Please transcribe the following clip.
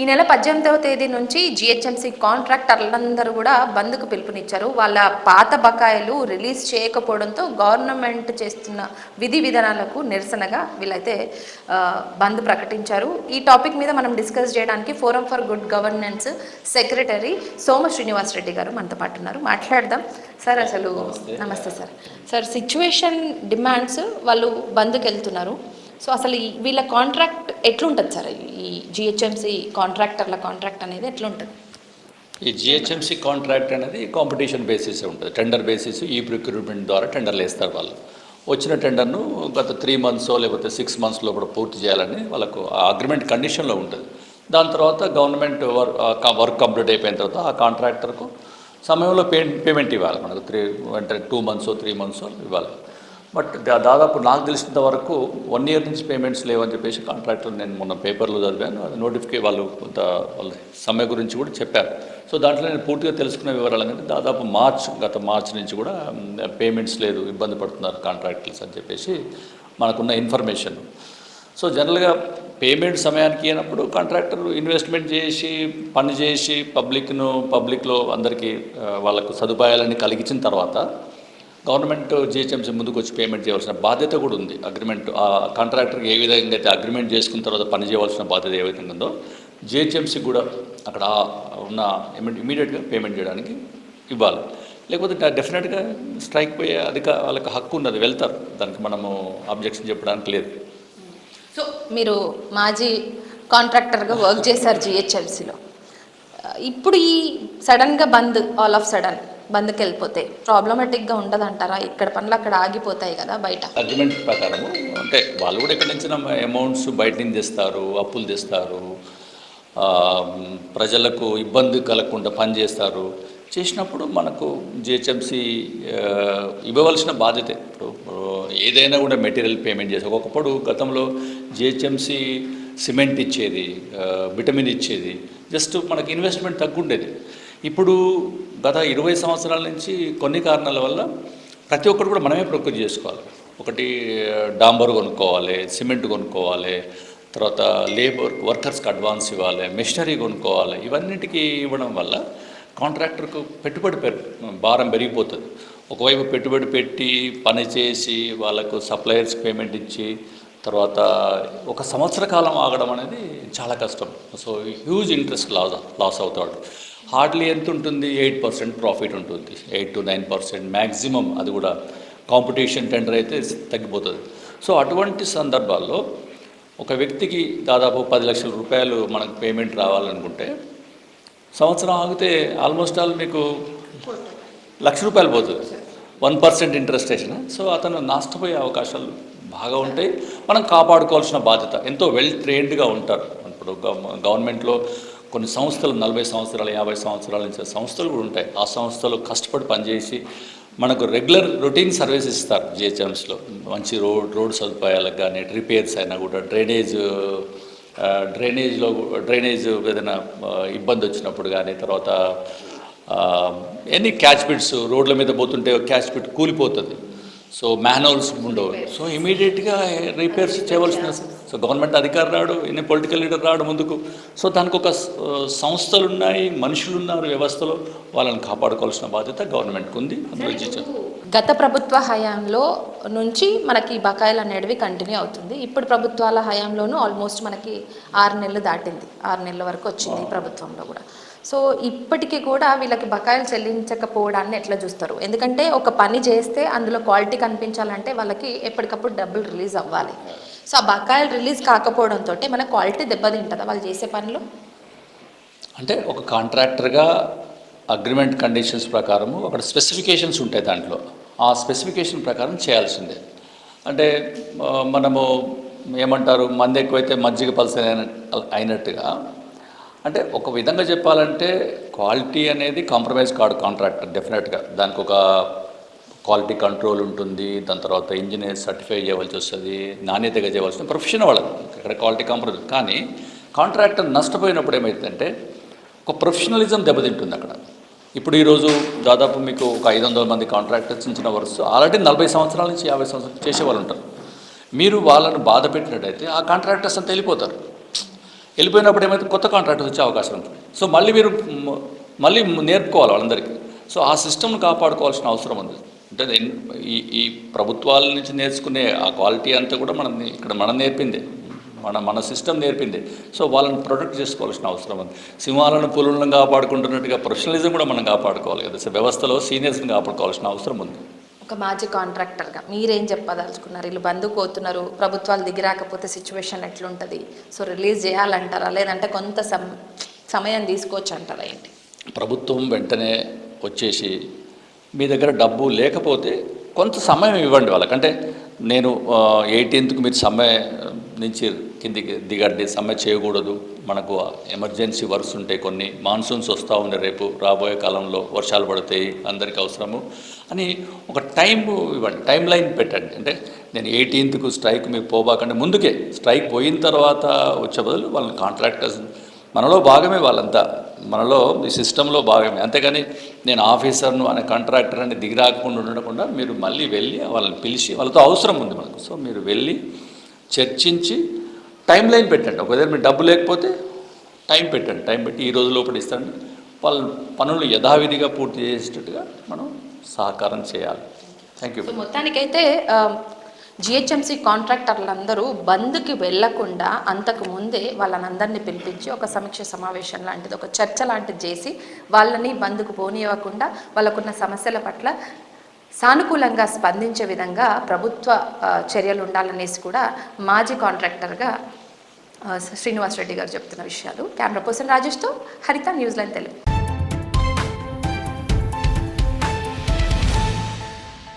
ఈ నెల పద్దెనిమిదవ తేదీ నుంచి జిహెచ్ఎంసీ కాంట్రాక్టర్లందరూ కూడా బంద్కు పిలుపునిచ్చారు. వాళ్ళ పాత బకాయిలు రిలీజ్ చేయకపోవడంతో గవర్నమెంట్ చేస్తున్న విధి విధానాలకు నిరసనగా వీళ్ళైతే బంద్ ప్రకటించారు. ఈ టాపిక్ మీద మనం డిస్కస్ చేయడానికి forum for good governance secretary Soma Srinivas Reddy గారు మనతో పాటు ఉన్నారు. మాట్లాడదాం. సార్ అసలు నమస్తే. సార్. సార్ సిచ్యువేషన్ డిమాండ్స్ వాళ్ళు బంద్కి వెళ్తున్నారు సో అసలు ఈ వీళ్ళ కాంట్రాక్ట్ ఎట్లుంటుంది సార్? ఈ జిహెచ్ఎంసీ కాంట్రాక్టర్ల కాంట్రాక్ట్ అనేది ఎట్లుంటుంది? ఈ జిహెచ్ఎంసీ కాంట్రాక్ట్ అనేది కాంపిటీషన్ బేసిస్ ఉంటుంది. టెండర్ బేసిస్ ఈ ప్రొక్యూర్మెంట్ ద్వారా టెండర్లు వేస్తారు వాళ్ళు. వచ్చిన టెండర్ను గత త్రీ మంత్స్ లేకపోతే సిక్స్ మంత్స్లో కూడా పూర్తి చేయాలని వాళ్ళకు ఆ అగ్రిమెంట్ కండిషన్లో ఉంటుంది. దాని తర్వాత గవర్నమెంట్ వర్క్ వర్క్ కంప్లీట్ అయిపోయిన తర్వాత ఆ కాంట్రాక్టర్కు సమయంలో పే పేమెంట్ ఇవ్వాలి మనకు. త్రీ అంటే టూ మంత్స్ త్రీ మంత్స్ ఇవ్వాలి. బట్ దా- దాదాపు నాకు తెలిసినంత వరకు వన్ ఇయర్ నుంచి పేమెంట్స్ లేవని చెప్పేసి కాంట్రాక్టర్ నేను మొన్న పేపర్లో చదివాను. అది నోటిఫికే వాళ్ళు కొంత వాళ్ళ సమ్మె గురించి కూడా చెప్పారు. సో దాంట్లో నేను పూర్తిగా తెలుసుకున్న వివరాలు ఏంటంటే దాదాపు మార్చ్ గత మార్చ్ నుంచి కూడా పేమెంట్స్ లేదు ఇబ్బంది పడుతున్నారు కాంట్రాక్టర్స్ అని చెప్పేసి మనకున్న ఇన్ఫర్మేషన్ సో జనరల్గా పేమెంట్ సమయానికి అయినప్పుడు కాంట్రాక్టర్ ఇన్వెస్ట్మెంట్ చేసి పని చేసి పబ్లిక్ను పబ్లిక్లో అందరికీ వాళ్ళకు సదుపాయాలన్నీ కలిగించిన తర్వాత గవర్నమెంట్ జిహెచ్ఎంసీ ముందుకు వచ్చి పేమెంట్ చేయవలసిన బాధ్యత కూడా ఉంది. అగ్రిమెంట్ ఆ కాంట్రాక్టర్కి ఏ విధంగా అయితే అగ్రిమెంట్ చేసుకున్న తర్వాత పని చేయవలసిన బాధ్యత ఏ విధంగా ఉందో జిహెచ్ఎంసీ కూడా అక్కడ ఉన్న ఇమీడియట్గా పేమెంట్ చేయడానికి ఇవ్వాలి. లేకపోతే డెఫినెట్గా స్ట్రైక్ పోయే అధిక వాళ్ళకి హక్కు ఉన్నది వెళ్తారు. దానికి మనము అబ్జెక్షన్ చెప్పడానికి లేదు. సో మీరు మాజీ కాంట్రాక్టర్గా వర్క్ చేశారు జిహెచ్ఎంసీలో. ఇప్పుడు ఈ సడన్గా బంద్ ఆల్ ఆఫ్ సడన్ బంద్కి వెళ్ళిపోతే ప్రాబ్లమాటిక్గా ఉండదంటారా? ఇక్కడ పనులు అక్కడ ఆగిపోతాయి కదా బయట. అగ్రిమెంట్ ప్రకారము అంటే వాళ్ళు కూడా ఎక్కడి నుంచి అమౌంట్స్ బయట నుంచి తెస్తారు అప్పులు తెస్తారు ప్రజలకు ఇబ్బంది కలగకుండా పని చేస్తారు. చేసినప్పుడు మనకు జిహెచ్ఎంసి ఇవ్వవలసిన బాధ్యత. ఇప్పుడు ఏదైనా కూడా మెటీరియల్ పేమెంట్ చేసే ఒకప్పుడు గతంలో జిహెచ్ఎంసి సిమెంట్ ఇచ్చేది విటమిన్ ఇచ్చేది జస్ట్ మనకి ఇన్వెస్ట్మెంట్ తగ్గుండేది. ఇప్పుడు గత ఇరవై సంవత్సరాల నుంచి కొన్ని కారణాల వల్ల ప్రతి ఒక్కరు కూడా మనమే ప్రొక్యూర్ చేసుకోవాలి. ఒకటి డాంబర్ కొనుక్కోవాలి సిమెంట్ కొనుక్కోవాలి తర్వాత లేబర్ వర్కర్స్కి అడ్వాన్స్ ఇవ్వాలి మెషినరీ కొనుక్కోవాలి ఇవన్నిటికీ ఇవ్వడం వల్ల కాంట్రాక్టర్కు పెట్టుబడి పెరు భారం పెరిగిపోతుంది. ఒకవైపు పెట్టుబడి పెట్టి పని చేసి వాళ్ళకు సప్లయర్స్ పేమెంట్ ఇచ్చి తర్వాత ఒక సంవత్సర కాలం ఆగడం అనేది చాలా కష్టం. So huge interest loss loss అవుతాడు. హార్డ్లీ ఎంత ఉంటుంది? ఎయిట్ పర్సెంట్ ప్రాఫిట్ ఉంటుంది. Eight to nine percent maximum అది కూడా కాంపిటీషన్ టెండర్ అయితే తగ్గిపోతుంది. సో అటువంటి సందర్భాల్లో ఒక వ్యక్తికి దాదాపు పది లక్షల రూపాయలు మనకు పేమెంట్ రావాలనుకుంటే సంవత్సరం ఆగితే ఆల్మోస్ట్ ఆల్ మీకు లక్ష రూపాయలు పోతుంది. వన్ పర్సెంట్ ఇంట్రెస్ట్ వేసిన. సో అతను నష్టపోయే అవకాశాలు బాగా ఉంటాయి. మనం కాపాడుకోవాల్సిన బాధ్యత. ఎంతో వెల్ ట్రైన్డ్గా ఉంటారు. ఇప్పుడు గవర్నమెంట్లో కొన్ని సంస్థలు నలభై సంవత్సరాలు యాభై సంవత్సరాల నుంచి సంస్థలు కూడా ఉంటాయి. ఆ సంస్థలు కష్టపడి పనిచేసి మనకు రెగ్యులర్ రొటీన్ సర్వీస్ ఇస్తారు జిహెచ్ఎంస్లో. మంచి రోడ్ రోడ్ సదుపాయాలకు కానీ రిపేర్స్ అయినా కూడా. డ్రైనేజ్ డ్రైనేజ్లో డ్రైనేజ్ ఏదైనా ఇబ్బంది వచ్చినప్పుడు కానీ తర్వాత ఎనీ క్యాచ్ పిట్స్ రోడ్ల మీద పోతుంటే క్యాచ్ పిట్ కూలిపోతుంది. సో మ్యాన్హోల్స్ ఉండవు. సో ఇమీడియట్గా రిపేర్స్ చేయవలసిన సో గవర్నమెంట్ అధికారి రాడు ఎన్ని పొలిటికల్ లీడర్ రాడు ముందుకు. సో దానికి ఒక సంస్థలు ఉన్నాయి మనుషులు ఉన్నారు వ్యవస్థలో వాళ్ళని కాపాడుకోవాల్సిన బాధ్యత గవర్నమెంట్కి ఉంది గత ప్రభుత్వ హయాంలో నుంచి మనకి బకాయిలు అనేటివి కంటిన్యూ అవుతుంది. ఇప్పుడు ప్రభుత్వాల హయాంలోనూ ఆల్మోస్ట్ మనకి ఆరు నెలలు దాటింది. ఆరు నెలల వరకు వచ్చింది ప్రభుత్వంలో కూడా. సో ఇప్పటికీ కూడా వీళ్ళకి బకాయిలు చెల్లించకపోవడాన్ని ఎట్లా చూస్తారు? ఎందుకంటే ఒక పని చేస్తే అందులో క్వాలిటీ కనిపించాలంటే వాళ్ళకి ఎప్పటికప్పుడు డబ్బులు రిలీజ్ అవ్వాలి. సో ఆ బకాయిలు రిలీజ్ కాకపోవడంతో మన క్వాలిటీ దెబ్బతింటుందా వాళ్ళు చేసే పనిలో? అంటే ఒక కాంట్రాక్టర్గా అగ్రిమెంట్ కండిషన్స్ ప్రకారము అక్కడ స్పెసిఫికేషన్స్ ఉంటాయి దాంట్లో. ఆ స్పెసిఫికేషన్ ప్రకారం చేయాల్సిందే. అంటే మనము ఏమంటారు మంది ఎక్కువైతే మజ్జిగ పల్స అయినట్టుగా. అంటే ఒక విధంగా చెప్పాలంటే క్వాలిటీ అనేది కాంప్రమైజ్ కాడు కాంట్రాక్టర్ డెఫినెట్గా. దానికి ఒక క్వాలిటీ కంట్రోల్ ఉంటుంది దాని తర్వాత ఇంజనీర్ సర్టిఫై చేయవలసి వస్తుంది నాణ్యతగా చేయవలసిన ప్రొఫెషన్ వాళ్ళది ఇక్కడ క్వాలిటీ కాంప్రమైజ్ కానీ కాంట్రాక్టర్ నష్టపోయినప్పుడు ఏమవుతుందంటే ఒక ప్రొఫెషనలిజం దెబ్బతింటుంది అక్కడ. ఇప్పుడు ఈరోజు దాదాపు మీకు ఒక ఐదు వందల మంది కాంట్రాక్టర్స్ చిన్న చిన్న ఆల్రెడీ నలభై సంవత్సరాల నుంచి యాభై సంవత్సరాలు చేసేవాళ్ళు ఉంటారు. మీరు వాళ్ళను బాధ పెట్టినట్టయితే ఆ కాంట్రాక్టర్స్ అంతా వెళ్ళిపోతారు. వెళ్ళిపోయినప్పుడు ఏమైతే కొత్త కాంట్రాక్టర్స్ వచ్చే అవకాశం ఉంటుంది. సో మళ్ళీ మీరు మళ్ళీ నేర్పుకోవాలి వాళ్ళందరికీ. సో ఆ సిస్టమ్ను కాపాడుకోవాల్సిన అవసరం ఉంది. అంటే ఈ ఈ ప్రభుత్వాల నుంచి నేర్చుకునే ఆ క్వాలిటీ అంతా కూడా మనం ఇక్కడ మనం నేర్పిందే. మన మన సిస్టమ్ నేర్పిందే. సో వాళ్ళని ప్రొటెక్ట్ చేసుకోవాల్సిన అవసరం ఉంది. సింహాలను పులులను కాపాడుకుంటున్నట్టుగా ప్రొఫెషనలిజం కూడా మనం కాపాడుకోవాలి కదా. సో వ్యవస్థలో సీనియర్స్ని కాపాడుకోవాల్సిన అవసరం ఉంది. ఒక మాజీ కాంట్రాక్టర్గా మీరేం చెప్పదలుచుకున్నారు? వీళ్ళు బంధు కోతున్నారు ప్రభుత్వాలు దిగి రాకపోతే సిచ్యువేషన్ ఎట్లుంటుంది? సో రిలీజ్ చేయాలంటారా? లేదంటే కొంత సమ సమయం తీసుకోవచ్చు అంటారా ఏంటి? ప్రభుత్వం వెంటనే వచ్చేసి మీ దగ్గర డబ్బు లేకపోతే కొంత సమయం ఇవ్వండి వాళ్ళకి. అంటే నేను ఎయిటీన్త్కి మీరు సమ్మె నుంచి కిందికి దిగండి సమ్మె చేయకూడదు. మనకు ఎమర్జెన్సీ వర్క్స్ ఉంటాయి కొన్ని. మాన్సూన్స్ వస్తూ ఉన్నాయి రేపు రాబోయే కాలంలో వర్షాలు పడతాయి అందరికీ అవసరము అని ఒక టైం ఇవ్వండి. టైం లైన్ పెట్టండి. అంటే నేను ఎయిటీన్త్కు స్ట్రైక్ మీకు పోబాకంటే ముందుకే స్ట్రైక్ పోయిన తర్వాత వచ్చే బదులు వాళ్ళని కాంట్రాక్టర్స్ మనలో భాగమే వాళ్ళంతా. మనలో మీ సిస్టంలో భాగమే. అంతేగాని నేను ఆఫీసర్ను అనే కాంట్రాక్టర్ అని దిగిరాకుండా ఉండకుండా మీరు మళ్ళీ వెళ్ళి వాళ్ళని పిలిచి వాళ్ళతో అవసరం ఉంది మనకు. సో మీరు వెళ్ళి చర్చించి టైం లైన్ పెట్టండి. ఒకవేళ మీరు డబ్బు లేకపోతే టైం పెట్టండి. టైం పెట్టి ఈ రోజు లోపల ఇస్తాను. వాళ్ళ పనులు యథావిధిగా పూర్తి చేసేటట్టుగా మనం సహకారం చేయాలి. థ్యాంక్ యూ మొత్తానికైతే జిహెచ్ఎంసీ కాంట్రాక్టర్లందరూ బంద్కి వెళ్ళకుండా అంతకు ముందే వాళ్ళనందరినీ పిలిపించి ఒక సమీక్ష సమావేశం లాంటిది ఒక చర్చ లాంటిది చేసి వాళ్ళని బంద్కు పోనీయకుండా వాళ్ళకున్న సమస్యల పట్ల సానుకూలంగా స్పందించే విధంగా ప్రభుత్వ చర్యలు ఉండాలనేసి కూడా మాజీ కాంట్రాక్టర్గా శ్రీనివాస్ రెడ్డి గారు చెప్తున్న విషయాలు. కెమెరా పర్సన్ రాజేష్తో హరిత న్యూజిలాండ్ తెలుగు.